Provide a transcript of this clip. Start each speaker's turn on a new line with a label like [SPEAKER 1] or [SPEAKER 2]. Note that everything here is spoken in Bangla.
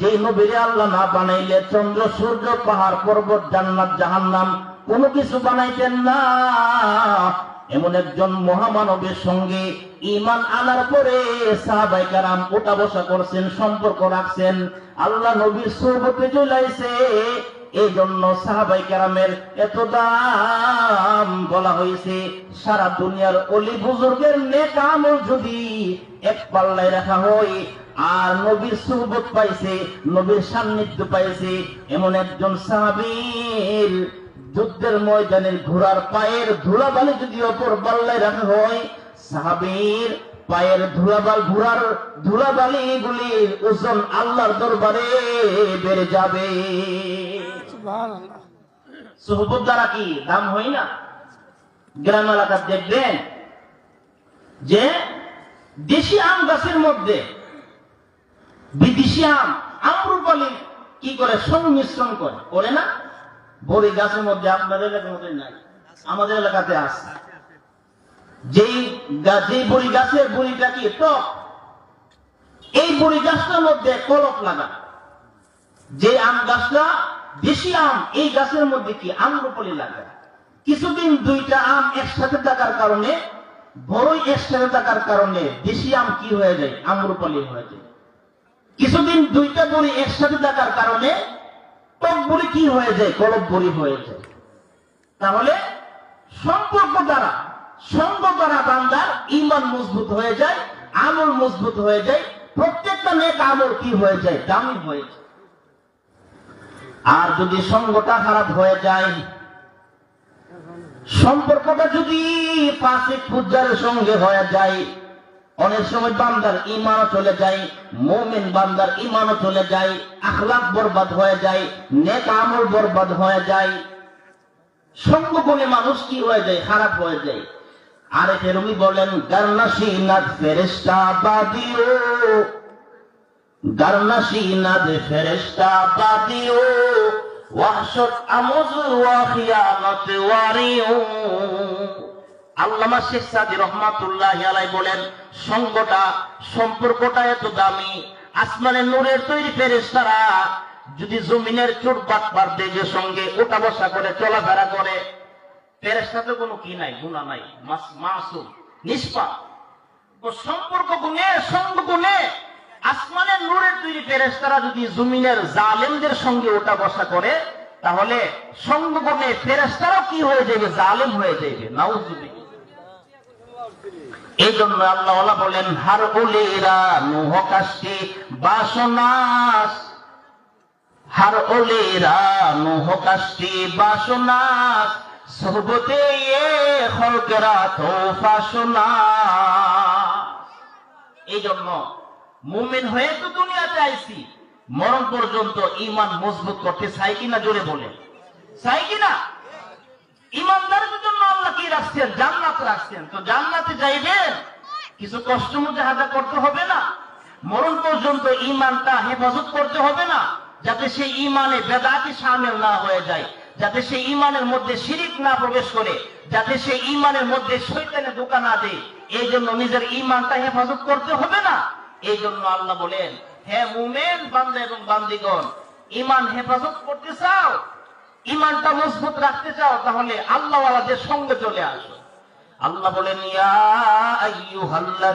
[SPEAKER 1] যে নবীরে আল্লাহ না বানাইলে চন্দ্র, সূর্য, পাহাড়, পর্বত, জান্নাত, জাহান্নাম কোনো কিছু বানাইতেন না। এমন একজন মহামানবের সঙ্গে ইমান আনার পরে সাহাবাই কারাম ওটা বসা করছেন, সম্পর্ক রাখছেন। আল্লাহ নবীর সৌবতে চলাইছে এই জন্য সাহাবাই কারামের এত দাম বলা হয়েছে, সারা দুনিয়ার অলি বুজুর্গের আমল যদি এক পাল্লায় রাখা হয়, আর নবীর সুহবত পাইছে, নবীর সান্নিধ্য পাইছে, এমন একজন সাহাবীর যুদ্ধের ময়দানের ঘোড়ার পায়ের ধুলাবালি যদি অপর পাল্লায় রাখা হয়, সাহাবীর পায়ের ধুলাবাল, ঘোড়ার ধুলাবালি গুলির ওজন আল্লাহর দরবারে বেড়ে যাবে। সুহবত দ্বারা কি দাম হয় না? গ্রাম এলাকার দেখবেন যে দেশি আম গাছের মধ্যে বিদেশি আম আমরুপালি কি করে সংমিশ্রণ করে? করে না? বড়ি গাছের মধ্যে আপনাদের এলাকার নাই, আমাদের এলাকাতে আছে। যেই যেই বড়ি গাছের বড়িটা কি টক, এই বড়ি গাছটার মধ্যে কলপ লাগা। যে আম গাছটা দেশি আম এই গাছের মধ্যে কি আম্রপলি লাগে। কিছুদিন দুইটা আম একসাথে থাকার কারণে, বড়ই একসাথে থাকার কারণে দেশি আম কি হয়ে যায়? আম্রপলি হয়ে যায়। কিছুদিন দুইটা বড়ি একসাথে থাকার কারণে টক বড়ি কি হয়ে যায়? কলব বড়ি হয়ে যায়। তাহলে সম্পর্ক দ্বারা, সঙ্গ দ্বারা বান্দার ইমান মজবুত হয়ে যায়, আমল মজবুত হয়ে যায়, প্রত্যেকটা নেক আমল কি হয়ে যায়? দামি হয়ে যায়। আর যদি সঙ্গটা খারাপ হয়ে যায়, সম্পর্কটা যদি পাশে পূজার সঙ্গে হয়ে যায়, অনেক সময় বান্দার ইমানও চলে যায়, মোমেন বান্দার ইমানও চলে যায় আখলাক বরবাদ হয়ে যায়, নেক আমল বরবাদ হয়ে যায়। সঙ্গ গুণে মানুষ কি হয়ে যায়? খারাপ হয়ে যায়। আরে ফেরমি বলেন গার্নাসি নাথ ফেরেস্তা বাদিও বলেন, সঙ্গটা, সম্পর্কটা এত দামি, আসমানের নূরের তৈরি যদি জমিনের চোট বাট বার দেগে সঙ্গে ওটা বসা করে, চলাফেরা করে ফেরেশতাতে কোনো কি নাই গুণা নাই, মাস- মাসুম, নিষ্পাপ। সম্পর্ক গুণে, সঙ্গ গুণে আসমানের নূরের তৈরি ফেরেশতারা যদি জমিনের জালেমদের সঙ্গে ওটা বসা করে, তাহলে সঙ্গ গুণে ফেরেশতারাও কি হয়ে যাবে? জালেম হয়ে যাবে। নাউজুবিল্লাহ। এই জন্য আল্লাহ বলেন, হার ওলেরা নুহ কাশি বাসনাস। হার ওলেরা নুহ কাশি বাসনাস। সহবতে খলকেরা তো এই জন্য মুমিন হয়ে তো দুনিয়াতে আইছি। মরণ পর্যন্ত ইমান মজবুত করতে চাই কিনা জোরে বলে চাই কিনা? ইমানদারের জন্য আল্লাহ কি রাখছেন? জান্নাত রাখছেন। তো জান্নাতে যাইবেন কিছু কষ্ট মুজাহাদা করতে হবে না। মরণ পর্যন্ত ইমানটা হেফাজত করতে হবে না, যাতে সেই ইমানে বেদাতি সামিল না হয়ে যায়, যাতে সেই ইমানের মধ্যে শিরিক না প্রবেশ করে, যাতে সেই ইমানের মধ্যে শৈতানে দোকা না দেয়। এই জন্য নিজের ইমানটা হেফাজত করতে হবে না। এই জন্য আল্লাহ বলেন, হে মুমেন বান্দা এবং বান্দিগণ ইমান হেফাজত করতে চাও ইমানটা মজবুত রাখতে চাও, তাহলে আল্লাহওয়ালাদের সঙ্গে চলে আসো। আল্লাহ বলেন, ইয়া